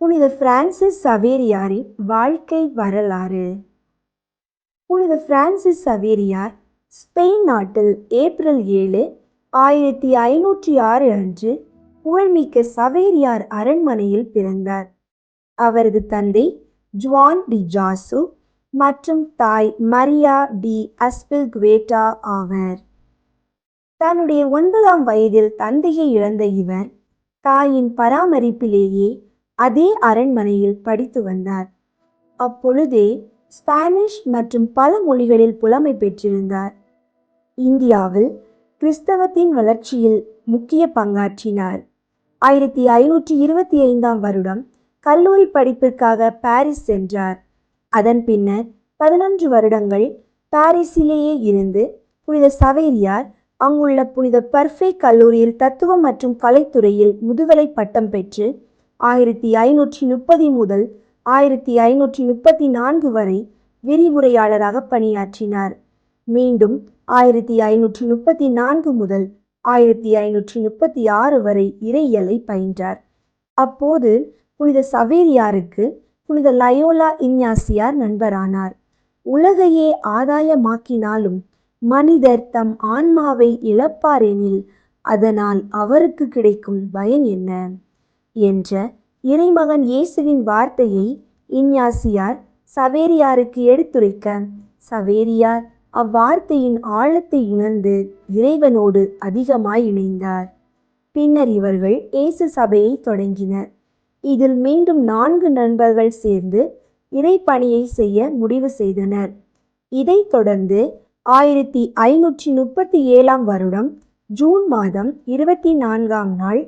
புனித பிரான்சிஸ் சவேரியாரின் வாழ்க்கை வரலாறு. புனித பிரான்சிஸ் சவேரியார் ஸ்பெயின் நாட்டில் ஏப்ரல் ஏழு ஆயிரத்தி ஐநூற்றி ஆறு அன்று புகழ்மிக்க சவேரியார் அரண்மனையில் பிறந்தார். அவரது தந்தை ஜுவான் டி ஜாசு மற்றும் தாய் மரியா டி அஸ்பில் குவேட்டா ஆவர். தன்னுடைய ஒன்பதாம் வயதில் தந்தையை இழந்த இவர் தாயின் பராமரிப்பிலேயே அதே அரண்மனையில் படித்து வந்தார். அப்பொழுதே ஸ்பானிஷ் மற்றும் பல மொழிகளில் புலமை பெற்றிருந்தார். இந்தியாவில் கிறிஸ்தவத்தின் வளர்ச்சியில் முக்கிய பங்காற்றினார். ஆயிரத்தி ஐநூற்றி இருபத்தி ஐந்தாம் வருடம் கல்லூரி படிப்பிற்காக பாரிஸ் சென்றார். அதன் பின்னர் பதினொன்று வருடங்கள் பாரிஸிலேயே இருந்து புனித சவேரியார் அங்குள்ள புனித பர்ஃபே கல்லூரியில் தத்துவம் மற்றும் கலைத்துறையில் முதுகலை பட்டம் பெற்று ஆயிரத்தி ஐநூற்றி முப்பது முதல் ஆயிரத்தி ஐநூற்றி முப்பத்தி நான்கு வரை விரிவுரையாளராக பணியாற்றினார். மீண்டும் ஆயிரத்தி ஐநூற்றி முப்பத்தி நான்கு முதல் ஆயிரத்தி ஐநூற்றி முப்பத்தி ஆறு வரை இறையியலை பயின்றார். அப்போது புனித சவேரியாருக்கு புனித லயோலா இஞ்ஞாசியார் நண்பரானார். உலகையே ஆதாயமாக்கினாலும் மனிதர் தம் ஆன்மாவை இழப்பாரெனில் அதனால் அவருக்கு கிடைக்கும் பயன் என்ன? என்ற இறைமகன் இயேசுவின் வார்த்தையை இஞ்ஞாசியார் சவேரியாருக்கு எடுத்துரைக்க சவேரியார் அவ்வார்த்தையின் ஆழத்தை உணர்ந்து இறைவனோடு அதிகமாய் இணைந்தார். பின்னர் இவர்கள் இயேசு சபையை தொடங்கினர். இதில் மீண்டும் நான்கு நண்பர்கள் சேர்ந்து இறைப்பணியை செய்ய முடிவு செய்தனர். இதைத் தொடர்ந்து ஆயிரத்தி ஐநூற்றி முப்பத்தி ஏழாம் வருடம் ஜூன் மாதம் இருபத்தி நான்காம் நாள்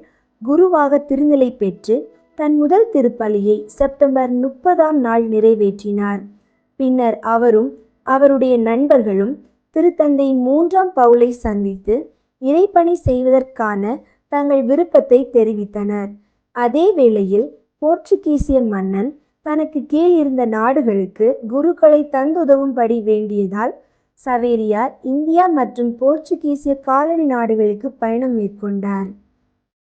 குருவாக திருநிலை பெற்று தன் முதல் திருப்பலியை செப்டம்பர் முப்பதாம் நாள் நிறைவேற்றினார். பின்னர் அவரும் அவருடைய நண்பர்களும் திருத்தந்தை மூன்றாம் பவுலை சந்தித்து இறைப்பணி செய்வதற்கான தங்கள் விருப்பத்தை தெரிவித்தனர். அதே வேளையில் போர்ச்சுகீசிய மன்னன் தனக்கு கீழ் இருந்த நாடுகளுக்கு குருக்களை தந்துதவும்படி வேண்டியதால் சவேரியார் இந்தியா மற்றும் போர்ச்சுகீசிய காலனி நாடுகளுக்கு பயணம் மேற்கொண்டார்.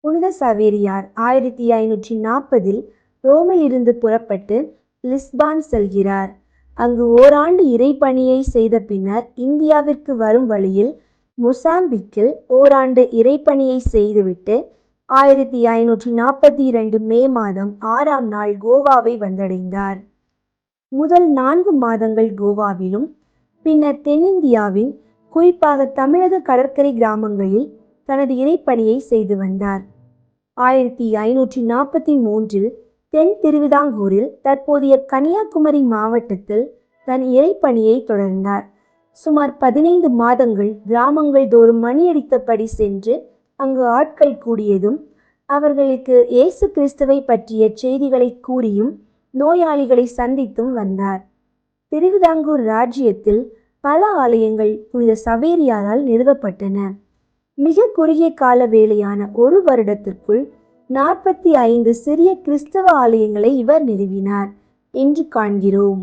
புனித சவேரியார் ஆயிரத்தி ஐநூற்றி நாற்பதில் ரோமையிலிருந்து புறப்பட்டு லிஸ்பான் செல்கிறார். அங்கு ஓராண்டு இறைப்பணியை செய்த பின்னர் இந்தியாவிற்கு வரும் வழியில் மொசாம்பிக்கில் ஓராண்டு இறைப்பணியை செய்துவிட்டு ஆயிரத்தி ஐநூற்றி நாற்பத்தி இரண்டு மே மாதம் ஆறாம் நாள் கோவாவை வந்தடைந்தார். முதல் நான்கு மாதங்கள் கோவாவிலும் பின்னர் தென்னிந்தியாவின் குறிப்பாக தமிழக கடற்கரை கிராமங்களில் தனது இறைப்பணியை செய்து வந்தார். ஆயிரத்தி ஐநூற்றி நாற்பத்தி மூன்றில் தென் திருவிதாங்கூரில் தற்போதைய கன்னியாகுமரி மாவட்டத்தில் தன் இறைப்பணியை தொடர்ந்தார். சுமார் பதினைந்து மாதங்கள் கிராமங்கள் தோறும் மணியடித்தபடி சென்று அங்கு ஆட்கள் கூடியதும் அவர்களுக்கு இயேசு கிறிஸ்துவை பற்றிய செய்திகளை கூறியும் நோயாளிகளை சந்தித்தும் வந்தார். திருவிதாங்கூர் ராஜ்யத்தில் பல ஆலயங்கள் புனித சவேரியாரால் நிறுவப்பட்டன. மிக குறுகிய கால வேலையான ஒரு வருடத்திற்குள் நாற்பத்தி ஐந்து சிறிய கிறிஸ்தவ ஆலயங்களை இவர் நிறுவினார் என்று காண்கிறோம்.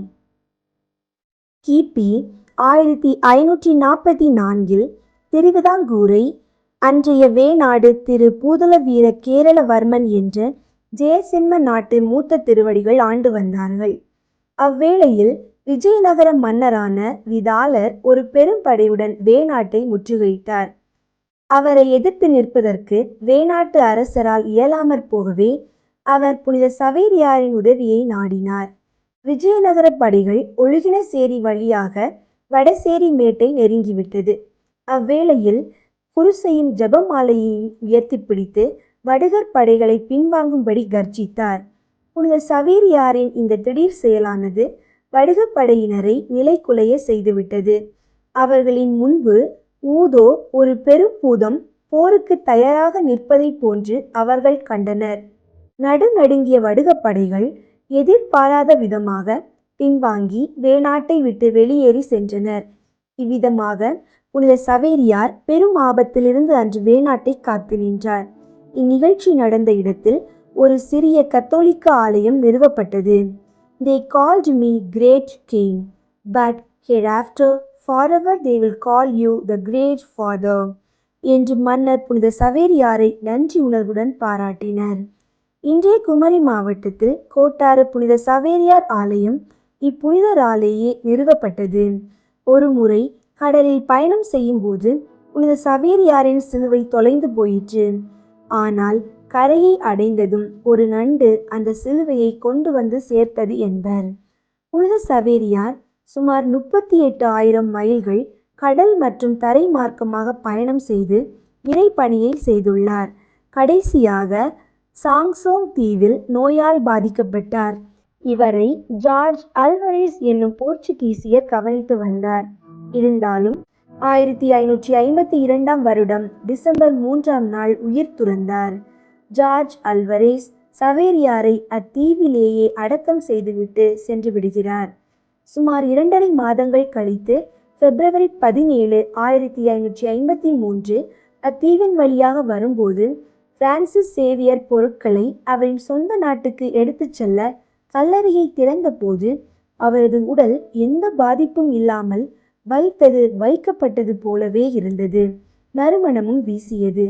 கிபி ஆயிரத்தி ஐநூற்றி நாற்பத்தி நான்கில் திருவிதாங்கூரை அன்றைய வேநாடு திரு பூதல வீர கேரளவர்மன் என்ற ஜெயசிம்ம நாட்டு மூத்த திருவடிகள் ஆண்டு வந்தார்கள். அவ்வேளையில் விஜயநகர மன்னரான விதாலர் ஒரு பெரும் படையுடன் வேநாட்டை முற்றுகையிட்டார். அவரை எதிர்த்து நிற்பதற்கு வேணாட்டு அரசரால் இயலாமற் போகவே அவர் புனித சவேரியாரின் உதவியை நாடினார். விஜயநகர படைகள் ஒழுகினசேரி வழியாக வடசேரி மேட்டை நெருங்கிவிட்டது. அவ்வேளையில் குருசையின் ஜபமாலையை உயர்த்தி பிடித்து வடுகர் படைகளை பின்வாங்கும்படி கர்ஜித்தார். புனித சவேரியாரின் இந்த திடீர் செயலானது வடுகப் படையினரை நிலைகுலைய செய்துவிட்டது. அவர்களின் முன்பு ஊதோ ஒரு பெரும் பூதம் போருக்கு தயாராக நிற்பதைப் போன்று அவர்கள் கண்டனர். நடுநடுங்கிய வடுகப்படைகள் எதிர்பாராத விதமாக பின்வாங்கி வேணாட்டை விட்டு வெளியேறி சென்றனர். இவ்விதமாக புனித சவேரியார் பெரும் ஆபத்திலிருந்து அன்று வேணாட்டை காத்து நின்றார். இந்நிகழ்ச்சி நடந்த இடத்தில் ஒரு சிறிய கத்தோலிக்க ஆலயம் நிறுவப்பட்டது. They called me great king but hereafter forever they will call you the great father என்று மன்னர் புனித சவேரியாரை நன்றி உணர்வுடன் பாராட்டினர். இன்றைய குமரி மாவட்டத்தில் கோட்டாறு புனித சவேரியார் ஆலயம் இப்புனிதராலேயே நிறுவப்பட்டது. ஒரு முறை கடலில் பயணம் செய்யும்போது புனித சவேரியாரின் சிலுவை தொலைந்து போயிற்று. ஆனால் கரையை அடைந்ததும் ஒரு நண்டு அந்த சிலுவையை கொண்டு வந்து சேர்த்தது என்பர். புனித சவேரியார் சுமார் முப்பத்தி எட்டு ஆயிரம் மைல்கள் கடல் மற்றும் தரை மார்க்கமாக பயணம் செய்து இறைப்பணியை செய்துள்ளார். கடைசியாக சாங்சோங் தீவில் நோயால் பாதிக்கப்பட்டார். இவரை ஜார்ஜ் அல்வரேஸ் என்னும் போர்ச்சுகீசியர் கவனித்து வந்தார். இருந்தாலும் ஆயிரத்தி ஐநூற்றி ஐம்பத்தி இரண்டாம் வருடம் டிசம்பர் மூன்றாம் நாள் உயிர் துறந்தார். ஜார்ஜ் அல்வரேஸ் சவேரியாரை அத்தீவிலேயே அடக்கம் செய்துவிட்டு சென்று விடுகிறார். சுமார் இரண்டரை மாதங்கள் கழித்து பிப்ரவரி பதினேழு ஆயிரத்தி ஐநூற்றி ஐம்பத்தி மூன்று அத்தீவின் வழியாக வரும்போது பிரான்சிஸ் சேவியர் பொருட்களை அவரின் சொந்த நாட்டுக்கு எடுத்துச் செல்ல கல்லறையை திறந்தபோது அவரது உடல் எந்த பாதிப்பும் இல்லாமல் வைத்தது வைக்கப்பட்டது போலவே இருந்தது. நறுமணமும் வீசியது.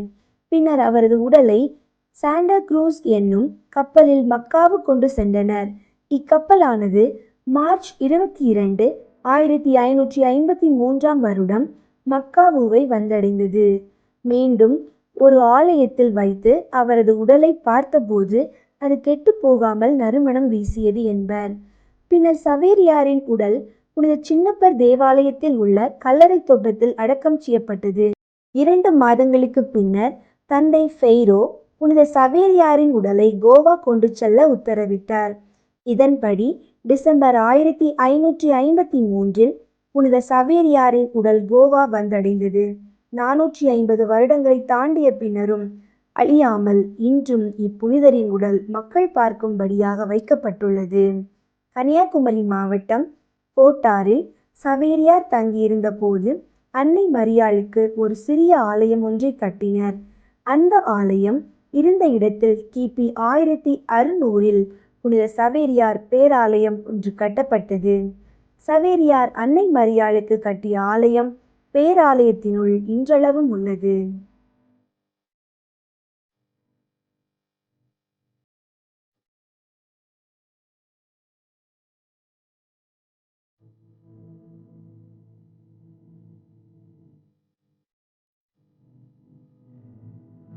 பின்னர் அவரது உடலை சாண்டா குரூஸ் என்னும் கப்பலில் மக்காவு கொண்டு சென்றனர். இக்கப்பலானது மார்ச் இருபத்தி இரண்டு ஆயிரத்தி ஐநூற்றி ஐம்பத்தி மூன்றாம் வருடம் மக்காவுவை வந்தடைந்தது. மீண்டும் ஒரு ஆலயத்தில் வைத்து அவரது உடலை பார்த்தபோது அது கெட்டு போகாமல் நறுமணம் வீசியது என்பர். பின்னர் சவேரியாரின் உடல் புனித சின்னப்பர் தேவாலயத்தில் உள்ள கல்லறை தோட்டத்தில் அடக்கம் செய்யப்பட்டது. இரண்டு மாதங்களுக்கு பின்னர் தந்தை ஃபெய்ரோ புனித சவேரியாரின் உடலை கோவா கொண்டு செல்ல உத்தரவிட்டார். இதன்படி டிசம்பர் ஆயிரத்தி ஐநூற்றி ஐம்பத்தி மூன்றில் புனித சவேரியாரின் உடல் கோவா வந்தடைந்தது. நானூற்றி ஐம்பது வருடங்களை தாண்டிய பின்னரும் அழியாமல் இன்றும் இப்புனிதரின் உடல் மக்கள் பார்க்கும்படியாக வைக்கப்பட்டுள்ளது. கன்னியாகுமரி மாவட்டம் கோட்டாரில் சவேரியார் தங்கியிருந்த போது அன்னை மரியாளுக்கு ஒரு சிறிய ஆலயம் ஒன்றை கட்டினர். அந்த ஆலயம் இருந்த இடத்தில் கிபி ஆயிரத்தி அறுநூறில் புனித சவேரியார் பேராலயம் ஒன்று கட்டப்பட்டது. சவேரியார் அன்னை மரியாளுக்கு கட்டிய ஆலயம் பேராலயத்தினுள் இன்றளவும் உள்ளது.